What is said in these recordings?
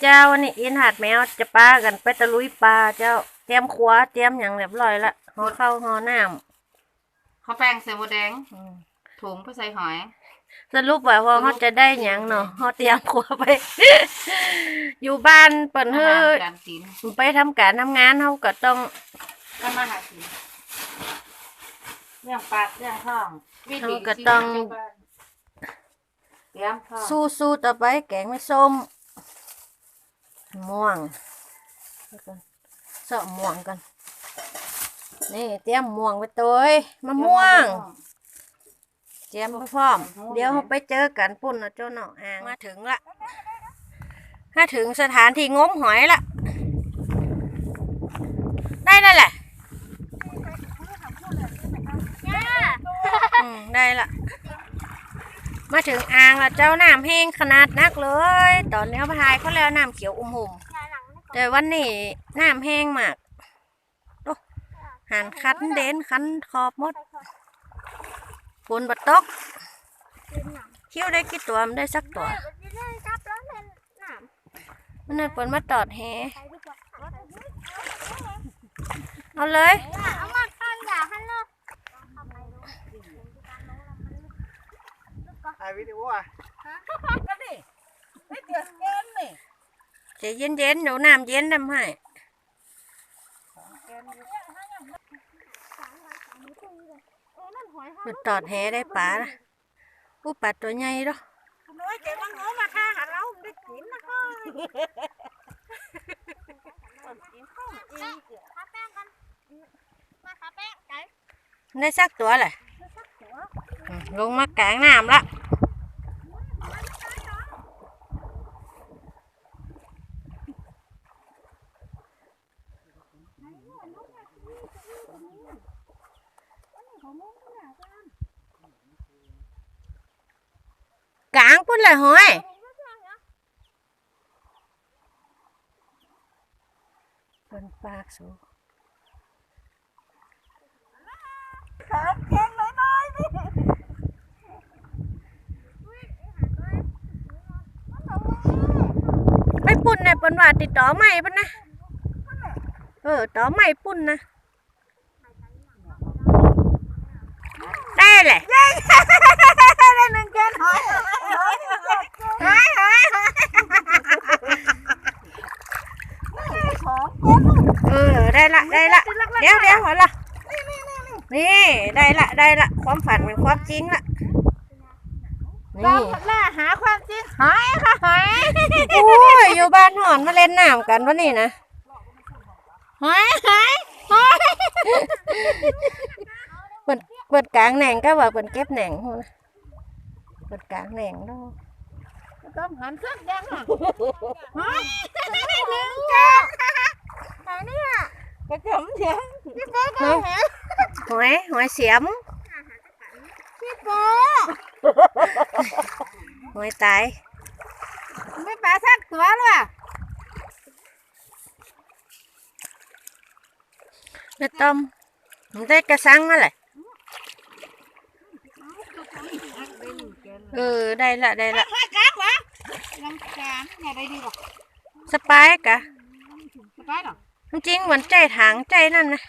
เจ้าวันนี้อินหาดแมวจะปลากันไปตะลุยปลาเจ้าเตรียมครัวเตรียมอย่างเรียบร้อยละห่อข้าวห่อน้เขาแป้งใส่หมดแดงำอืมถุงไปใส่หอย สรุปว่าพอเขาจะได้อย่างเนาะเขาเตรียมครัวไป อยู่บ้านเปิ่นอาเฮ้หารยการกินไปทำการทำงานเขาก็ต้องก็มาหากินเรื่องปากเรื่องท้องวิถีเราก็ต้องชีวิตประจำวันเตรียมท้องสู้สู้ต่อไปแกงไม่ส้ม ม่วงเดี๋ยวก่อนเสาะม่วงกัน นี่เตรียมม่วงไปตัวมะม่วง เตรียมไปพร้อม เดี๋ยวเราไปเจอกันปุ่นนะเจ้าหนออ่างมาถึงละถ้าถึงสถานที่งมหอยละ ได้นั่นแหละอืมได้ละ มาถึงอ่างละเจ้าน้ำแห้งขนาดนักเลย ตอนนี้พายเขาแล้วน้ำเขียวอุ่มหุ่มแต่วันนี้น้ำแห้งมากโอ้หันคันเด่นคันขอบมดฝนบัดตกคิ้วได้กี่ตัวมันได้สักตัวมันนั่นฝนมาตอดแหเอาเลย ถ่ายวิดีโออะใจะเย็นเย็นๆเดี๋ยวน้ำเย็นทำให้มันตอดแหได้ปลาละอู้ปลาตัวใหญ่เด้อน้อยเจ๋งมันงมาท่าหาเราได้กินนะก็ได้สักตัวแหละอืมลงมากลางน้ำละ กลางพุ่นเลยหอยเป็นปากสูครับเก่งเลยน้อยนี่ไปปุ่นเนี่ยเป็นว่าติดต่อใหม่ปะนะ เออ ต่อใหม่ปุ่นนะ ได้แหละ ได้หนึ่งแกนหอยหอยหอยหอยของ เออได้ละได้ละเดี๋ยวเดี๋ยวหอละนี่ได้ละได้ละความฝันเป็นความจริงละเรานี่ล่าหาความจริงหอยค่ะหอยโอ้ยอยู่บ้านหอนมาเล่นน้ำกันวะนี่นะหอยหอยหอยเปิดเปิดกลางแหน่งก็ว่าเปิดเก็บแหน่งหูนะเปิดกลางแหน่งด้วยต้องหันสักยังอะหอยหนึ่งแกนไหนเนี่ยกระจมเสียงพี่โป๊ก็เห็นหอยหอยเสียมพี่โป๊หอยตายไม่ปลาสักตัวเลยไม่ต้มมันได้กระสังอะ ไรเออได้ละได้ละหอยกลางวะยังกลางไง ได้ดีวะสปายกะสบายหรอจริงๆเหมือนใจถังใจนั่นนะ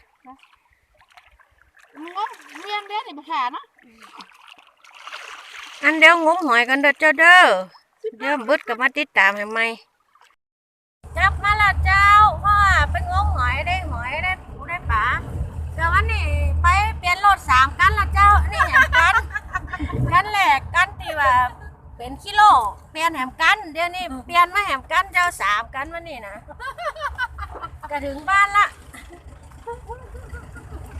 งงเวียนเด้นี่ภาษาเนาะอันเดียวงมหอยกันเด้อเจ้าเด้อเดี๋ยวบึดกับมาติดตามให้ไหมจับมาละเจ้าพ่อไปงมหอยได้หอยได้ปูได้ปลาเดี๋ยววันนี้ไปเปลี่ยนรถสามกันละเจ้านี่แหมกันกันแหลกกันที่ว่าเป็นกิโลเปลี่ยนแหมกันเดี๋ยวนี้เปลี่ยนมาแหมกันเจ้าสามกันวันนี้นะ ก็ถึงบ้านละ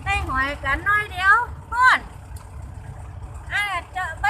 ได้หอยกันน้อยเดียวพ่อนอ่าจะไป